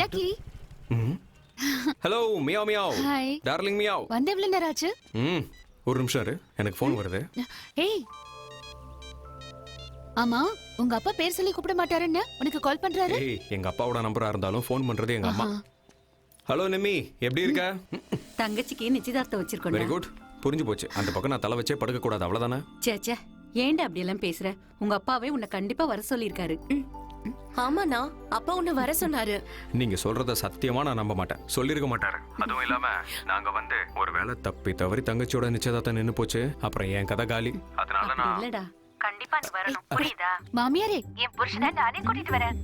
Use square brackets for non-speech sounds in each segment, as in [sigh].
Lucky hello meow meow hi darling meow வந்து எவ்வளவு நேரம் ஆச்சு ம் ஒரு நிமிஷம் இரு எனக்கு ஃபோன் வருது ஏய் ஆமா உங்க அப்பா பேர் சொல்லி கூப்பிட மாட்டாருன்னு உனக்கு கால் பண்றாரு ஏய் எங்க அப்பாவோட நம்பரா இருந்தாலும் ஃபோன் பண்றது எங்க அம்மா. ஹலோ நிம்மி எப்படி இருக்க தங்கச்சிக்கு நிச்சயதார்த்தம் வெரி வச்சிருக்கோம் குட் புரிஞ்சு போச்சு அந்த பக்கம் நான் தலை வச்சே படுக்க கூடாது அவ்வளவுதானே சே சே ஏன்டா அப்படி எல்லாம் பேசுற? உங்க அப்பாவே உன்னை கண்டிப்பா வர சொல்லியிருக்காரு. ஆமாண்ணா அப்பா உன்னை வர சொன்னாரு. நீங்க சொல்றத சத்தியமா நான் நம்ப மாட்டேன். சொல்லிருக்க மாட்டாரு. அதுவும் இல்லாம நாங்க வந்து ஒருவேளை தப்பி தவறி தங்கச்சியோட நிச்சயதார்த்தம் நின்னு போச்சு. அப்புறம் என் கதை காலி. அதனால இல்லடா. கண்டிப்பா நீ வரணும். புரியுதா? மாமியாரே. என் புருஷனை நானே கூட்டிட்டு வரேன்.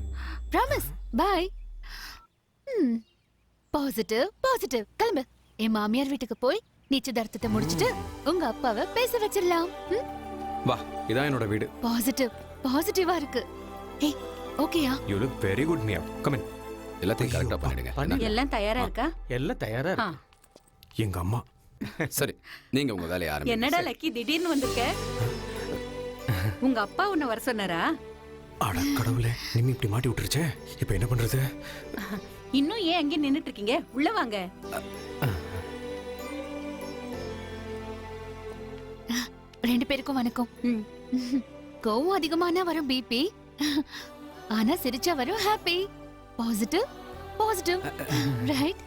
ப்ராமிஸ் பை பாசிட்டிவ் பாசிட்டிவ் கிளம்பு. என் மாமியார் வீட்டுக்கு போய் நிச்சயதார்த்தத்தை முடிச்சிட்டு உங்க அப்பாவை பேச வச்சிடலாம். வா இதான் என்னோட வீடு. பாசிட்டிவ் பாசிட்டிவா இருக்கு. ஏய் ஓகேயா you look very good Miya come in எல்லாத்தையும் கரெக்டா பண்ணிடுங்க. என்ன? எல்லாம் தயாரா இருக்கா? எல்லாம் தயாரா ஆ. இருக்கு எங்க அம்மா. சரி நீங்க உங்க வேலையை ஆரம்பிங்க. என்னடா லக்கி திடீர்னு வந்திருக்க? உங்க அப்பா உன்னை வர சொன்னாரா? அட கடவுளே நிம்மி இப்படி மாட்டி விட்டுருச்சே. இப்போ என்ன பண்றது? இன்னும் ஏன் அங்கே நின்னுட்டு இருக்கீங்க? உள்ள வாங்க. ரெண்டு பேருக்கும் வணக்கம். [laughs] கோவம் அதிகமானா வரும் பிபி ஆனா சிரிச்சா வரும் ஹாப்பி பாசிட்டிவ் பாசிட்டிவ் ரைட்.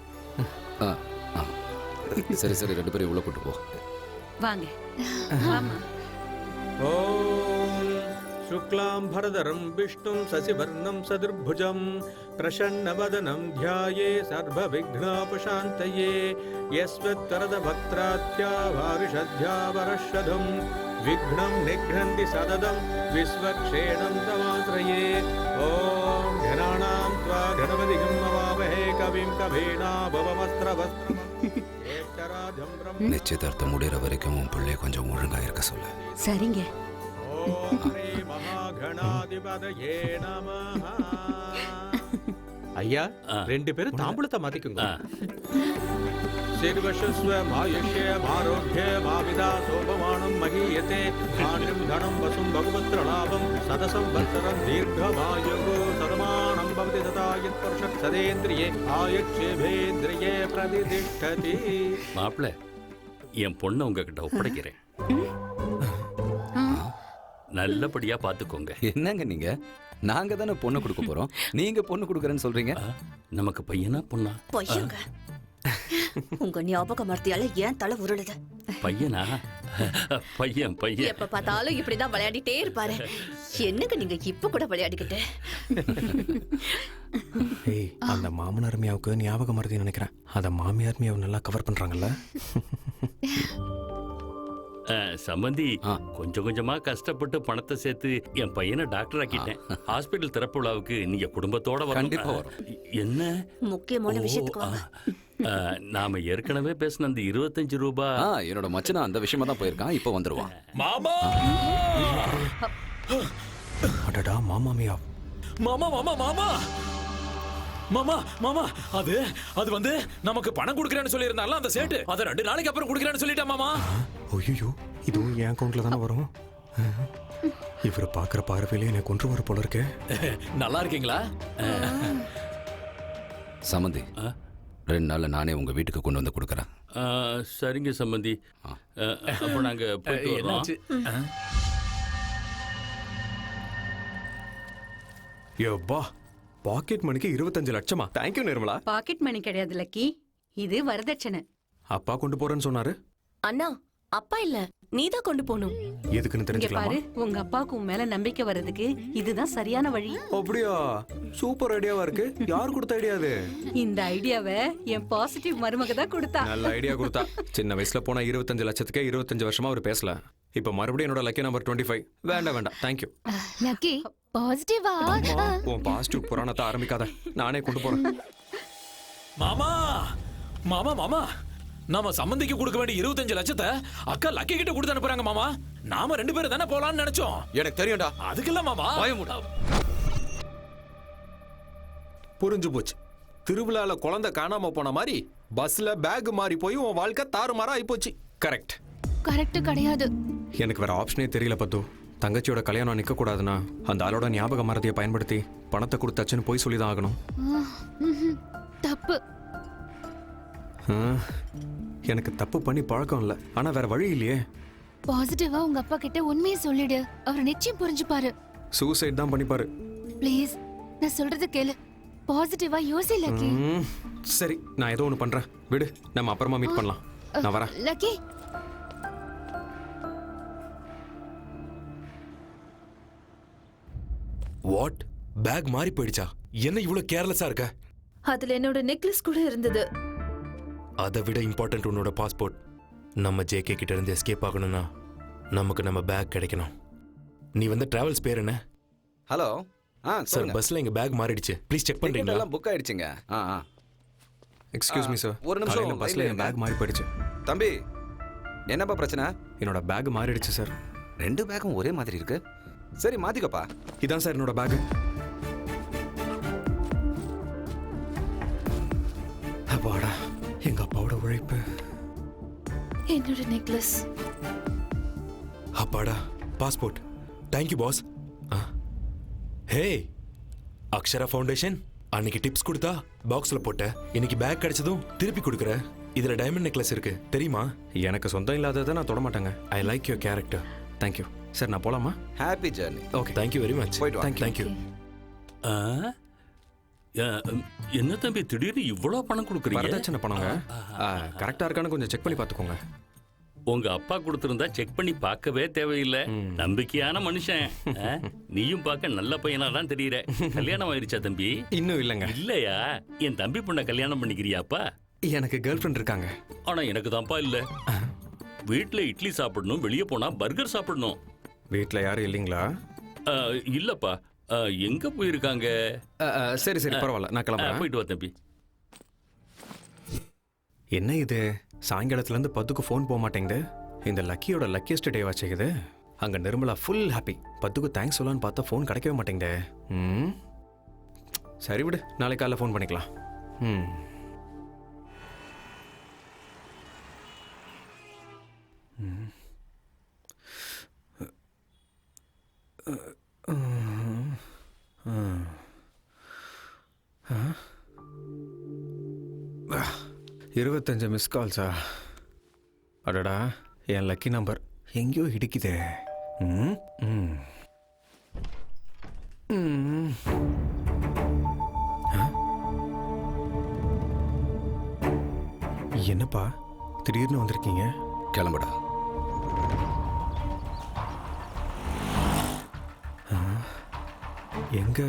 சரி சரி ரெண்டு பேரும் உள்ள கூட்டு போ. வாங்க. [laughs] ஆமா ஓம் சுக்லாம் பரதரம் விஷ்ணும் சசிவர்ணம் சதுர்புஜம் பிரசன்னவதனம் ध्याये सर्वविघ्नोपशान्तये यस्वत्तरद भक्त्राध्या वारिषध्या वरषधम् विघ्नं निघ्नन्ति सददं विश्वक्षेणं तमाश्रये ॐ घनानां त्वा गणपतिगं मवामहे कविं कवीनाभवमस्त्रवस्त्रम् ज्येष्ठराजं ब्रह्म நிச்சயதார்த்தம் முடிகிற வரைக்கும் உன் பிள்ளைய கொஞ்சம் ஒழுங்கா இருக்க சொல்லு சரிங்க ஐயா ரெண்டு பேரும் தாம்பூலத்தை மாத்திக்குங்க. சிறுவசஸ்வ மாயுஷ்ய ஆரோக்கிய மாவிதா சோபமானம் மகீயத்தே ஆண்யம் தனம் வசும் பகவத்ர லாபம். சதசம் வத்சரம் தீர்க்கமாயு சதமானம் பவதி ததா யத் பருஷத் சதேந்திரியே. ஆயுட்சேபேந்திரியே பிரதிதிஷ்டதி மாப்பிள்ள என் பொண்ணை உங்ககிட்ட ஒப்படைக்கிறேன். நல்லபடியா பாத்துக்கோங்க. என்னங்க நீங்க? நாங்க தானே பொண்ணு கொடுக்க போறோம். நீங்க பொண்ணு கொடுக்குறேன்னு சொல்றீங்க? நமக்கு பையனா பொண்ணா? பொய்யுங்க உங்க ஞாபக மர்த்தியால ஏன் தலை உருளுது. பையனா? பையன் பையன். எப்ப பார்த்தாலும் இப்படிதான் விளையாடிட்டே இருப்பாரு. என்னங்க நீங்க இப்ப கூட விளையாடிக்கிட்டு? ஏய் அந்த மாமனார் மியாவுக்கு ஞாபகம் மறதி நினைக்கிறேன். அத மாமியார் மியாவை நல்லா கவர் பண்றாங்கல்ல? சம்பந்தி. கொஞ்சம் கொஞ்சமா கஷ்டப்பட்டு பணத்தை சேர்த்து என் பையனை டாக்டர் ஆக்கிட்டேன். ஹாஸ்பிட்டல் [laughs] திறப்பு விழாவுக்கு நீங்க குடும்பத்தோட. கண்டிப்பா. என்ன? முக்கியமான விஷயத்துக்கு நாம ஏற்கனவே பேசின அந்த இருபத்தஞ்சு ரூபாய் என்னோட மச்சனா அந்த விஷயமா தான் போயிருக்கான் இப்போ வந்துருவான். மாமா! அடடா மாமா மியா மாமா மாமா மாமா! மாமா மாமா அது அது வந்து நமக்கு பணம் கொடுக்கறேன்னு சொல்லியிருந்தால அந்த சேட்டு. அதை ரெண்டு நாளைக்கு அப்புறம் கொடுக்கறேன்னு சொல்லிட்டேன் மாமா. ஐயோ இதுவும் என் அக்கௌண்ட்ல தானே வரும்? இவர் பாக்குற பார்வையிலே எனக்கு கொன்று வர போல இருக்கே. நல்லா இருக்கீங்களா? சமந்தி ஆ? ரெண்டு நாள்ல நானே உங்க வீட்டுக்கு கொண்டு வந்து கொடுக்குறேன். ஆ, சரிங்க. ஆ, அப்ப நாங்க போயிட்டு வரோம் யோப்பா பாக்கெட் மணிக்கு இருபத்தஞ்சு லட்சமா? தேங்க்யூ நிர்மலா. பாக்கெட் மணி கிடையாது லக்கி. இது வரதட்சணை. அப்பா கொண்டு போறேன்னு சொன்னாரு? அண்ணா அப்பா இல்ல. நீதான் கொண்டு போகணும். எதுக்குன்னு இங்க தெரிஞ்சுக்கலாமா? பாரு உங்க அப்பாவுக்கு உன் மேல நம்பிக்கை வர்றதுக்கு இதுதான் சரியான வழி. அப்படியா? சூப்பர் ஐடியாவா இருக்கு. யார் கொடுத்த ஐடியா அது? இந்த ஐடியாவை என் பாசிட்டிவ் மருமக தான் கொடுத்தா. நல்ல ஐடியா கொடுத்தா. சின்ன வயசுல போனா இருபத்தஞ்சு லட்சத்துக்கே இருபத்தஞ்சு வருஷமா அவர் பேசல. இப்ப மறுபடியும் என்னோட லக்கி நம்பர் டுவெண்ட்டி ஃபைவ் வேண்டாம். வேண்டாம் தேங்க்யூ லக்கி பாசிட்டிவா உன் பாசிட்டிவ் புராணத்தை ஆரம்பிக்காத. நானே கொண்டு போறேன். மாமா! மாமா மாமா! நாம சம்மந்திக்கு கொடுக்க வேண்டிய இருபத்தஞ்சு லட்சத்தை அக்கா லக்கி கிட்ட கொடுத்து அனுப்புறாங்க மாமா. நாம ரெண்டு பேரும் தானே போலாம்னு நினைச்சோம். எனக்கு தெரியும்டா. அதுக்கு இல்ல மாமா. புரிஞ்சு போச்சு. திருவிழால குழந்தை காணாம போன மாதிரி பஸ்ல பேக் மாறி போய் உன் வாழ்க்கை தாறுமாறா ஆயிப்போச்சு. கரெக்ட் கரெக்ட் கிடையாது. எனக்கு வேற ஆப்ஷனே தெரியல பத்து. தங்கச்சியோட கல்யாணம் நிற்கக்கூடாதுன்னா அந்த ஆளோட ஞாபக மறதியை பயன்படுத்தி பணத்தை கொடுத்தாச்சுன்னு போய் சொல்லி தான் ஆகணும். தப்பு. எனக்கு தப்பு பண்ணி பழக்கம் இல்லை. ஆனால் வேற வழி இல்லையே. பாசிட்டிவா உங்க அப்பா கிட்ட உண்மையை சொல்லிடு. அவர் நிச்சயம் புரிஞ்சுப்பாரு. சூசைட் தான் பண்ணிப்பாரு. ப்ளீஸ் நான் சொல்றது கேளு. பாசிட்டிவா யோசி லக்கி. சரி நான் ஏதோ ஒன்று பண்ணுறேன் விடு நம்ம அப்புறமா மீட் பண்ணலாம். நான் வரேன். லக்கி வாட் பேக் மாறி போயிடுச்சா? என்ன இவ்வளவு கேர்லெஸ்ஸா இருக்க? அதுல என்னோட நெக்லஸ் கூட இருந்தது. அதை விட இம்பார்ட்டன்ட் உன்னோட பாஸ்போர்ட் நம்ம ஜேகே கிட்ட இருந்து எஸ்கேப் ஆகணும்னா நமக்கு நம்ம பேக் கிடைக்கணும். நீ வந்து டிராவல்ஸ் பேர் என்ன? ஹலோ ஆ சார் பஸ்ல எங்க பேக் மாறிடுச்சு. ப்ளீஸ் செக் பண்றீங்களா? எல்லாம் புக் ஆயிடுச்சுங்க. ஆ ஆ. எக்ஸ்கியூஸ் மீ சார் ஒரு நிமிஷம். line என் பேக் மாறி போயிடுச்சு. தம்பி என்னப்பா பிரச்சனை? என்னோட பேக் மாறிடுச்சு சார் ரெண்டு பேக்கும் ஒரே மாதிரி இருக்கு. சரி மாத்திக்கப்பா. இதான் சார் என்னோட பேக் அப்பாடா எங்க அப்பாவோட உழைப்பு. என்னோட நெக்லஸ் அப்பாடா passport thank you boss hey Akshara foundation அன்னைக்கு டிப்ஸ் கொடுத்தா பாக்ஸ்ல போட்ட இன்னைக்கு பேக் கிடைச்சதும் திருப்பி கொடுக்குற. இதுல டைமண்ட் நெக்லஸ் இருக்கு தெரியுமா? எனக்கு சொந்தம் இல்லாததை நான் தொட மாட்டேங்க. I like your character thank you sir நான் போலாமா? Happy journey okay thank you very much போயிட்டு வாங்க. தேங்க்யூ ம், என்ன தம்பி திடீர்னு இவ்வளோ பணம் கொடுக்குறீங்க? வரதட்சணை பணங்க. கரெக்டாக இருக்கான்னு கொஞ்சம் செக் பண்ணி பார்த்துக்கோங்க. உங்க அப்பா கொடுத்திருந்தா செக் பண்ணி பார்க்கவே தேவையில்லை. நம்பிக்கையான மனுஷன். ஆ? நீயும் பார்க்க நல்ல பையனா தான் தெரியற. கல்யாணம் ஆயிருச்சா தம்பி? இன்னும் இல்லைங்க. இல்லையா? என் தம்பி பொண்ணை கல்யாணம் பண்ணிக்கிறியாப்பா? எனக்கு கேர்ள் ஃப்ரெண்ட் இருக்காங்க. ஆனா எனக்கு தான்ப்பா இல்ல. வீட்ல இட்லி சாப்பிடணும் வெளியே போனா பர்கர் சாப்பிடணும். வீட்டில் யாரும் இல்லைங்களா? ஆ, இல்லப்பா. ஆ, எங்க போயிருக்காங்க? ஆ, சரி சரி பரவாயில்ல. நான் ஆ, கிளம்புறேன். போயிட்டு வா தம்பி. என்ன இது? சாயங்காலத்துலேருந்து பத்துக்கு ஃபோன் போக மாட்டேங்குது. இந்த லக்கியோட லக்கியஸ்ட் டே வச்சுக்குது அங்கே நிர்மலா ஃபுல் ஹாப்பி பத்துக்கு தேங்க்ஸ் சொல்லலான்னு பார்த்தா ஃபோன் கிடைக்கவே மாட்டேங்குதே. ம். சரி விடு நாளைக்கு காலைல ஃபோன் பண்ணிக்கலாம். ம். இருபத்தஞ்சு மிஸ் கால்ஸா அடடா என் லக்கி நம்பர் எங்கேயோ இடிக்குதே. ம் ம். ம். ஆ? என்னப்பா? திடீர்னு வந்திருக்கீங்க. கிளம்புடா. எங்க.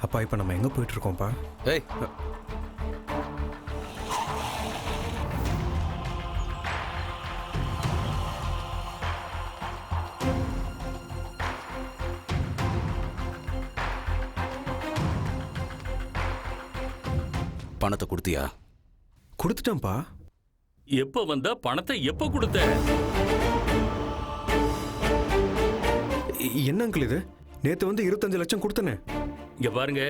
அப்பா இப்போ நம்ம எங்கே போயிட்டு இருக்கோம்ப்பா ஏய். பணத்தை கொடுத்தியா? கொடுத்துட்டேன்ப்பா. எப்ப வந்தா? பணத்தை எப்ப கொடுத்த? என்ன அங்கிள் இது? நேற்று வந்து இருபத்தஞ்சு லட்சம் கொடுத்தனே. இங்க பாருங்க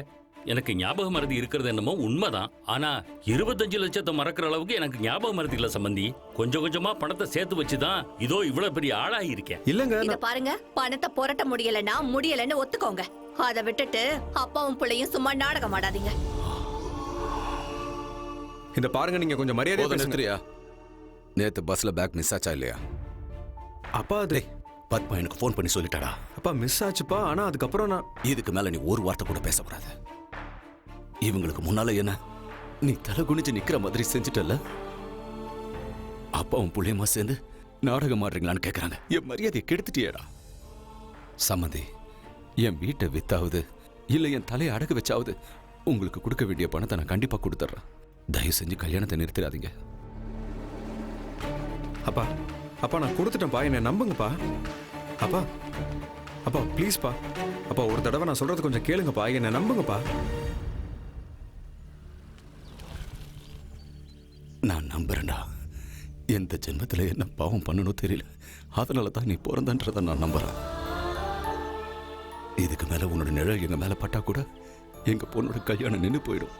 எனக்கு ஞாபக மறதி இருக்கிறது என்னமோ உண்மைதான். ஆனா இருபத்தஞ்சு லட்சத்தை மறக்கிற அளவுக்கு எனக்கு ஞாபக மறதி இல்ல சம்பந்தி. கொஞ்சம் கொஞ்சமா பணத்தை சேர்த்து வச்சுதான் இதோ இவ்வளவு பெரிய ஆளாகி இருக்கேன். இல்லைங்க இத பாருங்க பணத்தை புரட்ட முடியலன்னா முடியலன்னு ஒத்துக்கோங்க. அதை விட்டுட்டு அப்பாவும் பிள்ளையும் சும்மா நாடகம் ஆடாதீங்க. இந்த பாருங்க நீங்க கொஞ்சம் மரியாதை நிறுத்துறியா? நேத்து பஸ்ல பேக் மிஸ் ஆச்சா இல்லையா? அப்பா அது பத்மா எனக்கு ஃபோன் பண்ணி சொல்லிட்டாடா. அப்பா மிஸ் ஆச்சுப்பா. ஆனா அதுக்கப்புறம் நான் இதுக்கு மேல நீ ஒரு வார்த்தை கூட பேசக்கூடாது. இவங்களுக்கு முன்னால என்ன? நீ தலை குனிஞ்சு நிக்கிற மாதிரி செஞ்சுட்டல அப்பாவும் புள்ளியமா சேர்ந்து நாடகம் ஆடுறீங்களான்னு கேக்குறாங்க. என் மரியாதையை கெடுத்துட்டியேடா. சம்மந்தி என் வீட்டை வித்தாவது இல்ல என் தலையை அடகு வச்சாவது உங்களுக்கு கொடுக்க வேண்டிய பணத்தை நான் கண்டிப்பா கொடுத்துட்றேன். தயவு செஞ்சு கல்யாணத்தை நிறுத்திடாதீங்க. அப்பா அப்பா நான் கொடுத்துட்டேன்ப்பா. என்னை நம்புங்கப்பா. அப்பா அப்பா ப்ளீஸ்ப்பா அப்பா ஒரு தடவை நான் சொல்றது கொஞ்சம் கேளுங்கப்பா. என்னை நம்புங்கப்பா. நான் நம்புறேன்டா. எந்த ஜென்மத்தில் என்ன பாவம் பண்ணணும் தெரியல. அதனால தான் நீ பிறந்தன்றதை நான் நம்புகிறேன் இதுக்கு மேலே உன்னோட நிழல் எங்கள் மேலே பட்டா கூட எங்கள் பொண்ணோட கல்யாணம் நின்று போயிடும்.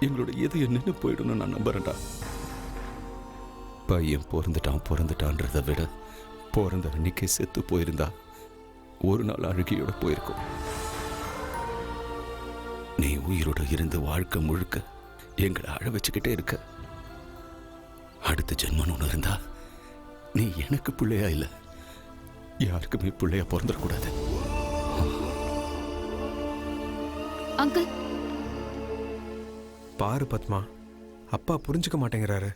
எங்களோட இதயம் நின்று போயிடும்னு நான் நம்புகிறேன்டா பையன் பிறந்துட்டான் பிறந்துட்டான்றதை விட பிறந்த அன்னைக்கே செத்து போயிருந்தா ஒரு நாள் அழுகியோட போயிருக்கும். நீ உயிரோட இருந்து வாழ்க்கை முழுக்க எங்களை அழ வச்சுக்கிட்டே இருக்க. அடுத்த ஜென்மன் ஒன்று இருந்தா நீ எனக்கு பிள்ளையா இல்லை யாருக்குமே பிள்ளையா பிறந்துடக்கூடாது. அங்கிள். பாரு பத்மா அப்பா புரிஞ்சுக்க மாட்டேங்கிறாரு.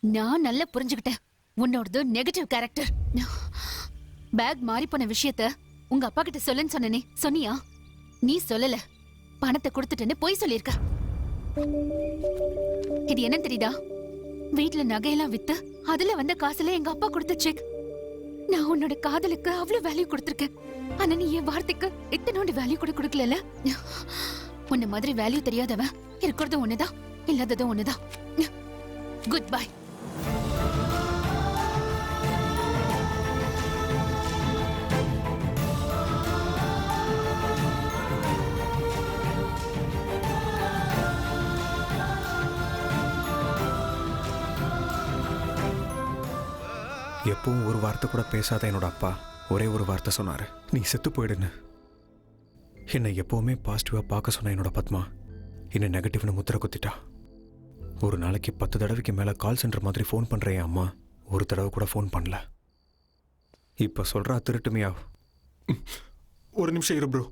நான் நல்லா புரிஞ்சுக்கிட்டேன். உன்னோடது நெகட்டிவ் கேரக்டர் பேக் மாறி போன விஷயத்த உங்க அப்பா கிட்ட சொல்லுன்னு சொன்னனே சொன்னியா? நீ சொல்லல. பணத்தை கொடுத்துட்டேன்னு பொய் சொல்லியிருக்க. இது என்ன தெரியுதா? வீட்ல நகையெல்லாம் வித்து அதுல வந்த காசுல எங்க அப்பா கொடுத்த செக் நான் உன்னோட காதலுக்கு அவ்வளவு வேல்யூ கொடுத்துருக்கேன். ஆனா நீ என் வார்த்தைக்கு இத்தனோண்டு வேல்யூ கூட கொடுக்கல உன்ன மாதிரி வேல்யூ தெரியாதவன் இருக்கிறதும் ஒண்ணுதான் இல்லாததும் ஒண்ணுதான். குட் பை எப்பவும் ஒரு வார்த்தை கூட பேசாத என்னோட அப்பா ஒரே ஒரு வார்த்தை சொன்னாரு. நீ செத்து போயிடுன்னு. என்னை எப்பவுமே பாசிட்டிவா பார்க்க சொன்ன என்னோட பத்மா. என்னை நெகட்டிவ்னு முத்திர குத்திட்டா. ஒரு நாளைக்கு பத்து தடவைக்கு மேல கால் சென்டர் மாதிரி ஃபோன் என் அம்மா ஒரு தடவை கூட ஃபோன் பண்ணல. இப்ப சொல்றா திருட்டுமையா ஒரு நிமிஷம் இரு ப்ரோ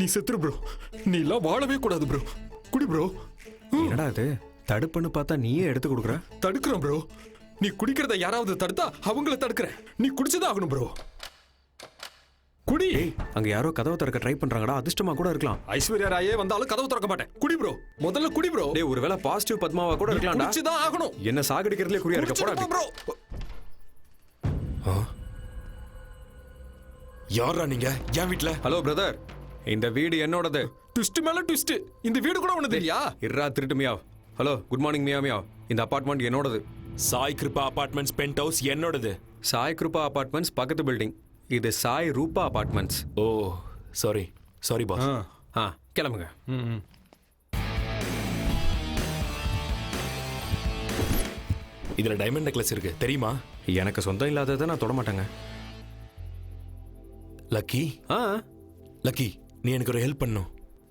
நீ செத்துரு ப்ரோ நீ எல்லாம் வாழவே கூடாது ப்ரோ குடி ப்ரோ என்னடா இது? தடுப்புன்னு பார்த்தா நீயே எடுத்து கொடுக்குற? தடுக்கிறோம் ப்ரோ நீ குடிக்கிறத யாராவது தடுத்தா அவங்கள தடுக்கிறேன். நீ குடிச்சுதான் ஆகணும் ப்ரோ குடி. அங்க யாரோ கதவை திறக்க ட்ரை பண்றாங்கடா. அதிர்ஷ்டமா கூட இருக்கலாம். ஐஸ்வர்யா ராயே வந்தாலும் கதவு திறக்க மாட்டேன். குடி ப்ரோ முதல்ல குடி ப்ரோ டேய் ஒருவேளை பாசிட்டிவ் பத்மாவா கூட இருக்கலாம்டா. குடிச்சுதான் ஆகணும். என்ன சாகடிக்கிறதுலே குறியா இருக்க? போடா ப்ரோ யாரா நீங்க? என் வீட்ல? ஹலோ பிரதர் இந்த வீடு என்னோடது. ட்விஸ்ட் மேல ட்விஸ்ட் இந்த வீடு கூட ஒண்ணு தெரியா? இர்ரா திருட்டு meow. Hello good morning meow meow இந்த அபார்ட்மெண்ட் என்னோடது. Sai Kripa apartments penthouse என்னோடது. சாய் கிருபா அபார்ட்மெண்ட்ஸ் பக்கத்து பில்டிங் இது Sai Rupa apartments oh sorry sorry boss ஆ. கிளம்புங்க. இதுல டைமண்ட் நெக்லஸ் இருக்கு தெரியுமா? எனக்கு சொந்தம் இல்லாததை நான் தொட மாட்டேங்க. லக்கி ஆ. லக்கி நீ எனக்கு ஒரு ஹெல்ப் பண்ணும்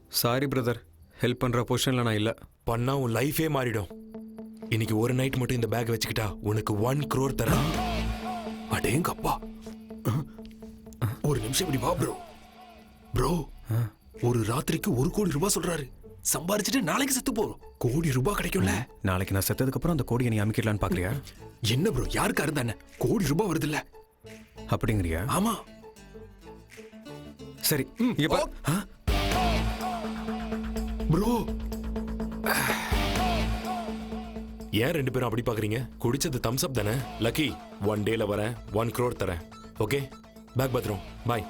சாரி பிரதர் ஹெல்ப் பண்ற பொசிஷன்ல நான் இல்ல. பண்ணா உன் லைஃபே மாறிடும். இன்னைக்கு ஒரு நைட் மட்டும் இந்த பேக் வச்சுக்கிட்டா உனக்கு ஒன் crore தரேன் அடேங்கப்பா. ஒரு நிமிஷம் இப்படி வா ப்ரோ ப்ரோ ஒரு ராத்திரிக்கு ஒரு கோடி ரூபாய் சொல்றாரு. சம்பாரிச்சுட்டு நாளைக்கு செத்து போறோம். கோடி ரூபாய் கிடைக்கும்ல? நாளைக்கு நான் செத்ததுக்கு அப்புறம் அந்த கோடியை நீ அமைக்கலான்னு பாக்குறியா? என்ன ப்ரோ யாருக்கா இருந்தானே கோடி ரூபாய் வருது இல்ல அப்படிங்கிறியா? ஆமா. சரி பாரு. ஏன் ரெண்டு பேரும் அப்படி பாக்குறீங்க? குடிச்சது தம்ஸ் அப் தானே? லக்கி ஒன் டேல வரேன் ஒன் க்ரோர் தரேன். ஓகே பேக் பத்திரம் பாய்